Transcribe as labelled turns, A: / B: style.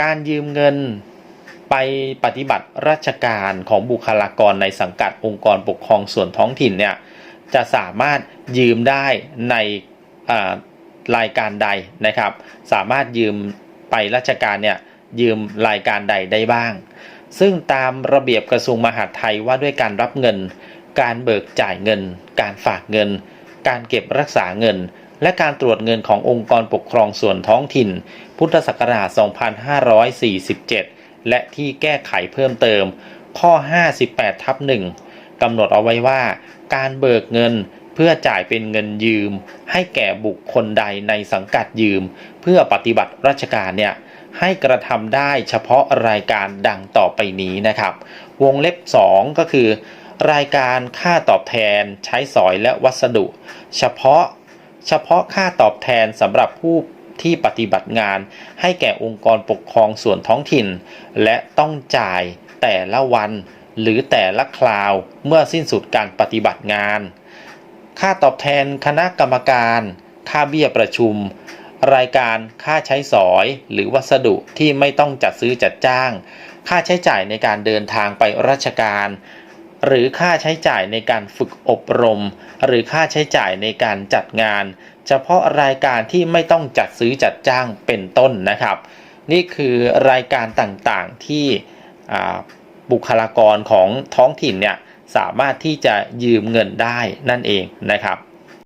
A: การยืมเงินไปปฏิบัติราชการของบุคลากรในสังกัดองค์กรปกครองส่วนท้องถิ่นเนี่ยจะสามารถยืมได้ในรายการใดนะครับ สามารถยืมไปราชการเนี่ยยืมรายการใดได้บ้าง ซึ่งตามระเบียบกระทรวงมหาดไทยว่าด้วยการรับเงิน การเบิกจ่ายเงิน การฝากเงิน การเก็บรักษาเงิน และการตรวจเงินขององค์กรปกครองส่วนท้องถิ่น พุทธศักราช 2547 และที่แก้ไขเพิ่มเติม ข้อ 58 ทับ 1กำหนดเอาไว้ว่า การเบิกเงินเพื่อจ่ายเป็นเงินยืม ให้แก่บุคคลใดในสังกัดยืม เพื่อปฏิบัติราชการเนี่ยให้กระทำได้เฉพาะรายการดังต่อไปนี้นะครับ วงเล็บ 2 ก็คือ รายการค่าตอบแทนใช้สอยและวัสดุ เฉพาะเฉพาะค่าตอบแทนสำหรับผู้ที่ปฏิบัติงานให้แก่องค์กรปกครองส่วนท้องถิ่น และต้องจ่ายแต่ละวัน หรือแต่ละคราวเมื่อสิ้นสุดการปฏิบัติงาน ค่าตอบแทนคณะกรรมการ ค่าเบี้ยประชุม รายการค่าใช้สอยหรือวัสดุที่ไม่ต้องจัดซื้อจัดจ้าง ค่าใช้จ่ายในการเดินทางไปราชการ หรือค่าใช้จ่ายในการฝึกอบรม หรือค่าใช้จ่ายในการจัดงาน เฉพาะรายการที่ไม่ต้องจัดซื้อจัดจ้างเป็นต้นนะครับ นี่คือรายการต่างๆที่บุคลากรของท้องถิ่นเนี่ยสามารถที่จะยืมเงินได้นั่นเองนะครับ